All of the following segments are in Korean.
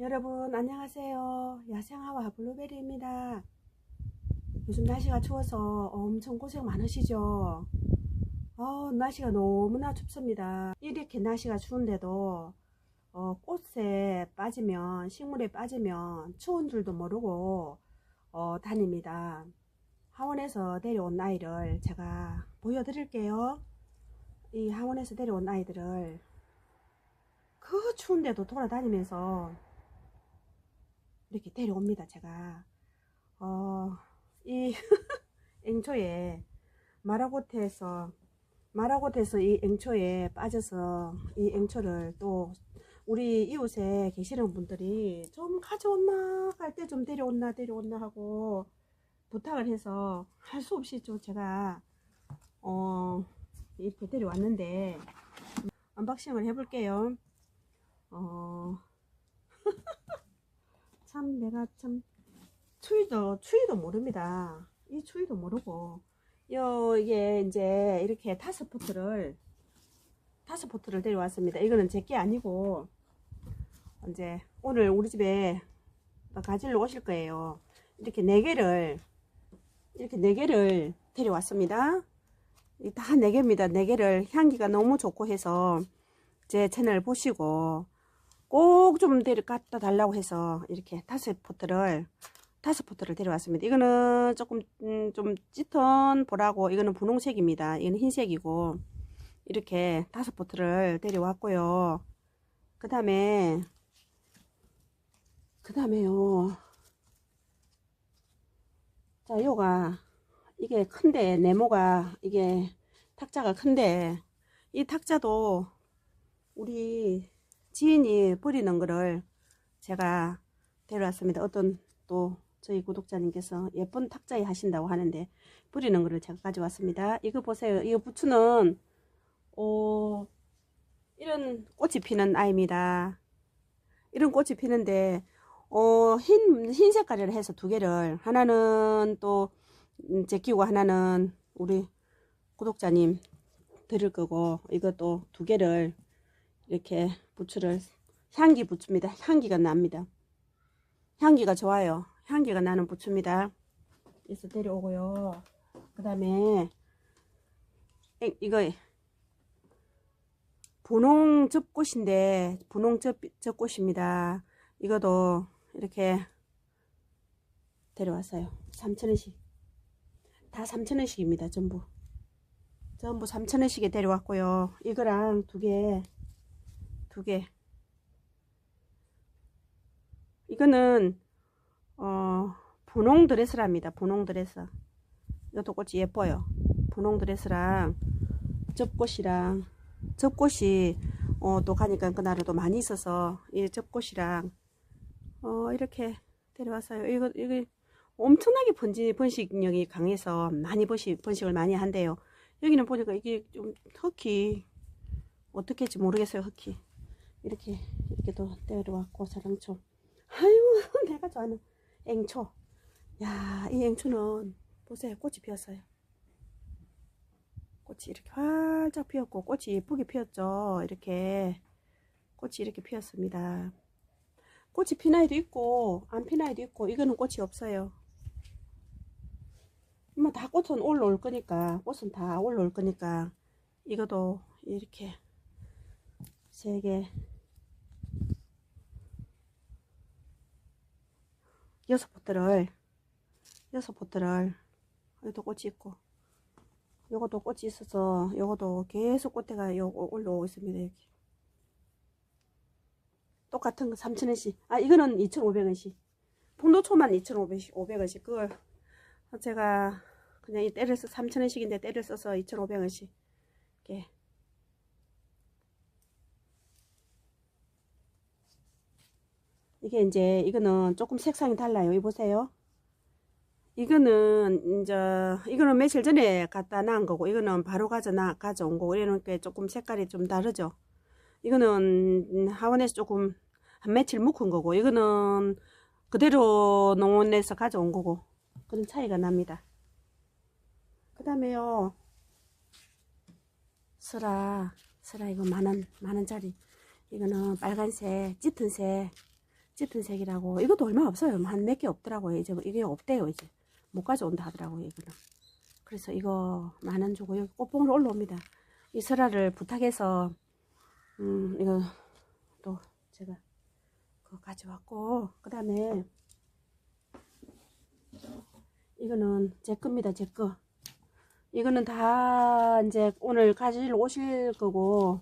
여러분 안녕하세요. 야생하와 블루베리입니다. 요즘 날씨가 추워서 엄청 고생 많으시죠? 어, 날씨가 너무나 춥습니다. 이렇게 날씨가 추운데도 어, 꽃에 빠지면 식물에 빠지면 추운 줄도 모르고 어, 다닙니다. 하원에서 데려온 아이를 제가 보여드릴게요. 이 하원에서 데려온 아이들을 그 추운데도 돌아다니면서 이렇게 데려옵니다 제가. 어, 이 앵초에 마라고트에서 마라고트에서 이 앵초에 빠져서 이 앵초를 또 우리 이웃에 계시는 분들이 좀 가져온나 갈때좀 데려온나 데려온나 하고 부탁을 해서 할 수 없이 좀 제가 어 이렇게 데려왔는데 언박싱을 해볼게요. 어 참 내가 참 추위도 추위도 모릅니다. 이 추위도 모르고 요 이게 이제 이렇게 다섯 포트를 다섯 포트를 데려왔습니다. 이거는 제 게 아니고 이제 오늘 우리 집에 가지러 오실 거예요. 이렇게 네 개를 이렇게 네 개를 데려왔습니다. 다 네 개입니다. 네 개를 향기가 너무 좋고 해서 제 채널 보시고 꼭 좀 갖다 달라고 해서 이렇게 다섯 포트를 다섯 포트를 데려왔습니다. 이거는 조금 음, 좀 짙은 보라고 이거는 분홍색입니다. 이거는 흰색이고 이렇게 다섯 포트를 데려왔고요. 그 다음에 그 다음에요. 자, 요가 이게 큰데 네모가 이게 탁자가 큰데 이 탁자도 우리 지인이 버리는 거를 제가 데려왔습니다. 어떤 또 저희 구독자님께서 예쁜 탁자에 하신다고 하는데 버리는 거를 제가 가져왔습니다. 이거 보세요. 이 부추는 어, 이런 꽃이 피는 아이입니다. 이런 꽃이 피는데 어, 흰, 흰 색깔을 해서 두 개를 하나는 또 제 끼고 하나는 우리 구독자님 드릴 거고 이것도 두 개를 이렇게 부추를 향기 부추입니다. 향기가 납니다. 향기가 좋아요. 향기가 나는 부추입니다. 그래서 데려오고요. 그 다음에 이거 분홍 접꽃인데 분홍 접, 접꽃입니다. 이것도 이렇게 데려왔어요. 3천원씩 다 3천원씩입니다. 전부 전부 3천원씩에 데려왔고요. 이거랑 두 개, 두 개. 이거는 어, 분홍 드레스랍니다. 분홍 드레스. 이것도 꽃이 예뻐요. 분홍 드레스랑 접꽃이랑 접꽃이 어, 또 가니까 그날은 또 많이 있어서 이 접꽃이랑 어, 이렇게 데려왔어요. 이거 이거 엄청나게 번지, 번식력이 강해서 많이 번식, 번식을 많이 한대요. 여기는 보니까 이게 좀 흑히 어떻게 할지 모르겠어요. 흑히 이렇게 이렇게 또 데려왔고 사랑초. 아유 내가 좋아하는 앵초. 야 이 앵초는 보세요. 꽃이 피었어요. 꽃이 이렇게 활짝 피었고 꽃이 예쁘게 피었죠. 이렇게. 꽃이 이렇게 피었습니다. 꽃이 핀 아이도 있고 안 핀 아이도 있고 이거는 꽃이 없어요. 뭐다 꽃은 올라올 거니까 꽃은 다 올라올 거니까 이것도 이렇게 세개 여섯 포트를 여섯 포트를. 여기도 꽃이 있고. 요것도 꽃이 있어서 요것도 계속 꽃대가 요 올라오고 있습니다 여기. 똑같은 거 3,000원씩. 아 이거는 2,500원씩. 풍도초만 2,500원씩 500원씩. 그걸 제가 그냥 이 때를 써 3,000원씩인데 때를 써서 2,500원씩. 이렇게 이게 이제 이거는 조금 색상이 달라요. 이 보세요. 이거는 이제 이거는 며칠 전에 갖다 놔은 거고 이거는 바로 가져 나 가져온 거고 이러니까 조금 색깔이 좀 다르죠. 이거는 하원에서 조금 한 며칠 묵은 거고 이거는 그대로 농원에서 가져온 거고 그런 차이가 납니다. 그 다음에요 슬라 슬라 이거 만원 만원짜리 이거는 빨간색 짙은색 짙은 색이라고. 이것도 얼마 없어요. 한 몇 개 없더라고요. 이제 뭐 이게 없대요 이제. 못 가져온다 하더라고요 이거는. 그래서 이거 만 원 주고 여기 꽃봉으로 올라옵니다. 이 설화를 부탁해서 음 이거 또 제가 그거 가져왔고 그 다음에 이거는 제 겁니다 제 거. 이거는 다 이제 오늘 가지러 오실 거고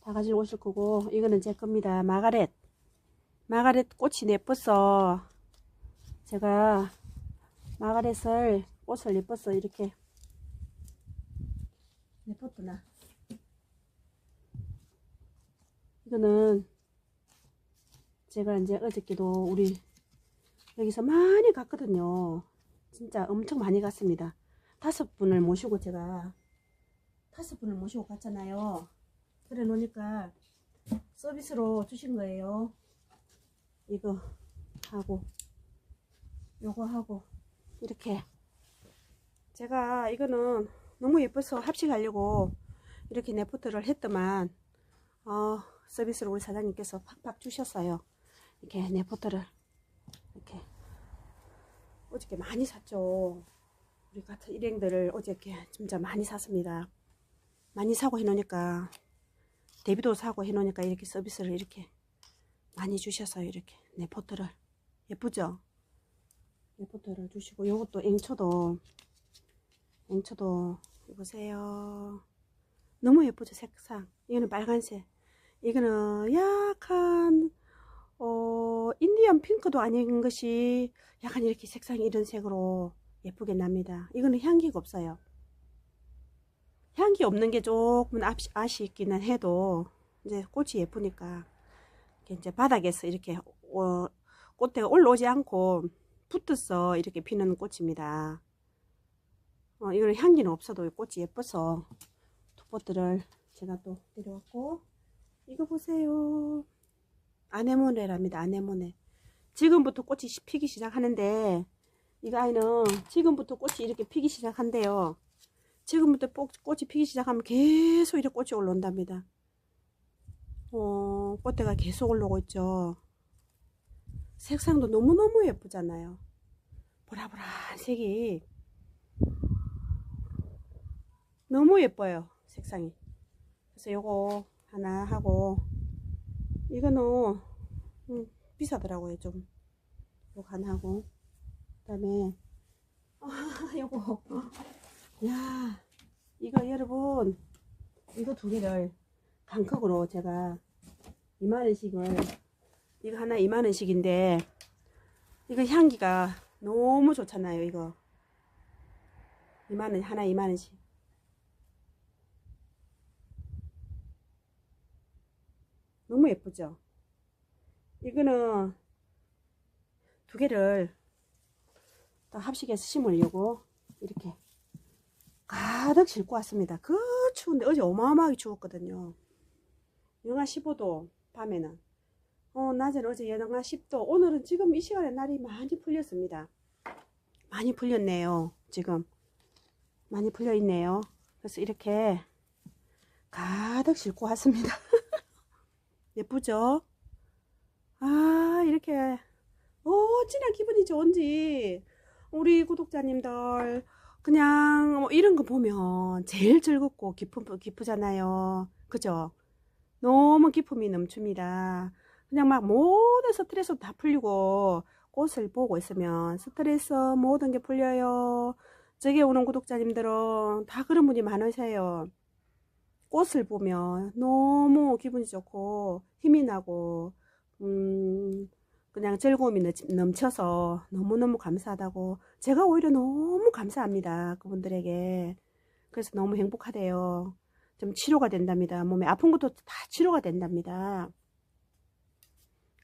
다 가지러 오실 거고 이거는 제 겁니다. 마가렛 마가렛 꽃이 예뻐서 제가 마가렛을 꽃을 예뻐서 이렇게 예뻤구나. 이거는 제가 이제 어저께도 우리 여기서 많이 갔거든요. 진짜 엄청 많이 갔습니다. 다섯 분을 모시고 제가 다섯 분을 모시고 갔잖아요. 그래 놓으니까 서비스로 주신 거예요 이거 하고 요거 하고 이렇게. 제가 이거는 너무 예뻐서 합식하려고 이렇게 네포트를 했더만 어, 서비스로 우리 사장님께서 팍팍 주셨어요. 이렇게 네포트를. 이렇게. 어저께 많이 샀죠. 우리 같은 일행들을 어저께 진짜 많이 샀습니다. 많이 사고 해놓으니까 데뷔도 사고 해놓으니까 이렇게 서비스를 이렇게 많이 주셨어요 이렇게. 네 포트를. 예쁘죠? 네 포트를 주시고. 요것도 앵초도. 앵초도 보세요. 너무 예쁘죠 색상. 이거는 빨간색. 이거는 약간 어 인디언 핑크도 아닌 것이 약간 이렇게 색상이 이런 색으로 예쁘게 납니다. 이거는 향기가 없어요. 향기 없는 게 조금 아쉽기는 해도 이제 꽃이 예쁘니까 이제 바닥에서 이렇게 어, 꽃대가 올라오지 않고 붙어서 이렇게 피는 꽃입니다. 어, 이거는 향기는 없어도 꽃이 예뻐서 톱꽃들을 제가 또 데려왔고 이거 보세요. 아네모네랍니다. 아네모네. 지금부터 꽃이 피기 시작하는데 이 아이는 지금부터 꽃이 이렇게 피기 시작한대요. 지금부터 꽃이 피기 시작하면 계속 이렇게 꽃이 올라온답니다. 어, 꽃대가 계속 올라오고 있죠. 색상도 너무너무 예쁘잖아요. 보라보라한 색이 너무 예뻐요. 색상이. 그래서 요거 하나 하고 이거는 음, 비싸더라고요. 좀 요거 하나 하고 그 다음에 아, 요거 야 이거 여러분 이거 두 개를 단컵으로 제가 2만원씩을 이거 하나 2만원씩인데 이거 향기가 너무 좋잖아요 이거. 2만원 하나 2만원씩. 너무 예쁘죠? 이거는 두 개를 또 합식해서 심으려고 이렇게 가득 싣고 왔습니다. 그 추운데 어제 어마어마하게 추웠거든요 영하 15도 밤에는. 어, 낮에는 어제 영하 10도. 오늘은 지금 이 시간에 날이 많이 풀렸습니다. 많이 풀렸네요 지금. 많이 풀려 있네요. 그래서 이렇게 가득 싣고 왔습니다. 예쁘죠? 아 이렇게 어찌나 기분이 좋은지 우리 구독자님들 그냥 뭐 이런 거 보면 제일 즐겁고 기쁘, 기쁘잖아요. 그죠 너무 기쁨이 넘칩니다. 그냥 막 모든 스트레스 다 풀리고 꽃을 보고 있으면 스트레스 모든 게 풀려요. 저기 오는 구독자님들은 다 그런 분이 많으세요. 꽃을 보면 너무 기분이 좋고 힘이 나고 음 그냥 즐거움이 넘쳐서 너무너무 감사하다고 제가 오히려 너무 감사합니다. 그분들에게. 그래서 너무 행복하대요 좀 치료가 된답니다. 몸에 아픈 것도 다 치료가 된답니다.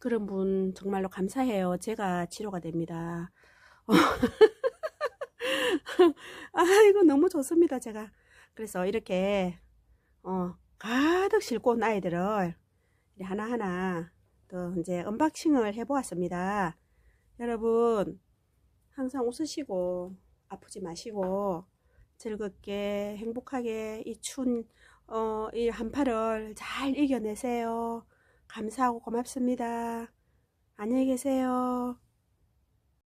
그런 분 정말로 감사해요. 제가 치료가 됩니다. 아 이거 너무 좋습니다 제가. 그래서 이렇게 어 가득 싣고 온 아이들을 하나하나 또 이제 언박싱을 해 보았습니다. 여러분 항상 웃으시고 아프지 마시고 즐겁게 행복하게 이 추운 어, 이 한파를 잘 이겨내세요 감사하고 고맙습니다 안녕히 계세요.